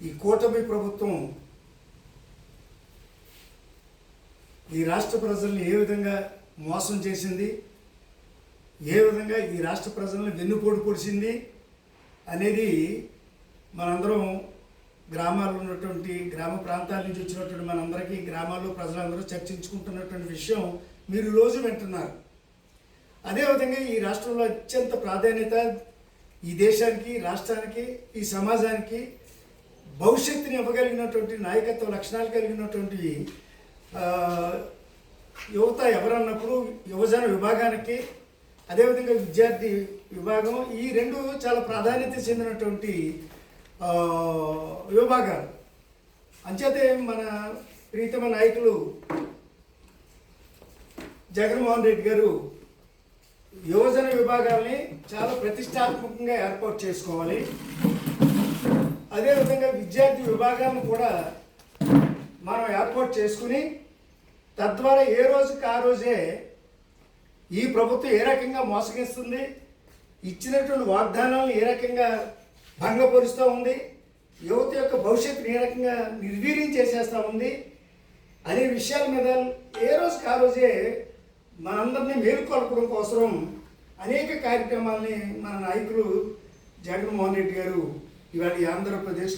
ఈ కూటమి ప్రభుత్వం ఈ రాష్ట్ర ప్రజల్ని ఏ విధంగా మోసం చేసింది? ఏ విధంగా ఈ రాష్ట్ర ప్రజల్ని వెన్నుపోటు పొడిచింది? అనేది మనందరం గ్రామాల్లో ఉన్నటువంటి గ్రామ ప్రాంతాల నుంచి వచ్చినటువంటి మనందరికీ గ్రామాల్లో ప్రజలందరూ చర్చించుకుంటున్నటువంటి విషయం మీరు రోజు వింటున్నారు. అదేవిధంగా ఈ రాష్ట్రంలో అత్యంత ప్రాధాన్యత ఈ దేశానికి రాష్ట్రానికి ఈ సమాజానికి భవిష్యత్తుని ఇవ్వగలిగినటువంటి నాయకత్వ లక్షణాలు కలిగినటువంటి యువత ఎవరన్నప్పుడు యువజన విభాగానికి అదేవిధంగా విద్యార్థి విభాగం ఈ రెండు చాలా ప్రాధాన్యత చెందినటువంటి విభాగాలు. అంచేతే మన ప్రీతమ నాయకులు జగన్మోహన్ రెడ్డి గారు యువజన విభాగాల్ని చాలా ప్రతిష్టాత్మకంగా ఏర్పాటు చేసుకోవాలి. అదేవిధంగా విద్యార్థి విభాగాన్ని కూడా మనం ఏర్పాటు చేసుకుని తద్వారా ఏ రోజుకి ఆ రోజే ఈ ప్రభుత్వం ఏ రకంగా మోసగిస్తుంది ఇచ్చినటువంటి వాగ్దానాలను ఏ రకంగా భంగపరుస్తూ ఉంది యువత యొక్క భవిష్యత్తుని ఏ రకంగా నిర్వీర్యం చేసేస్తూ ఉంది అనే విషయాల మీద ఏ రోజుకి ఆ రోజే మనందరినీ మేలుకొల్పడం కోసం అనేక కార్యక్రమాల్ని మన నాయకులు జగన్మోహన్ రెడ్డి గారు ఇవాళ ఈ ఆంధ్రప్రదేశ్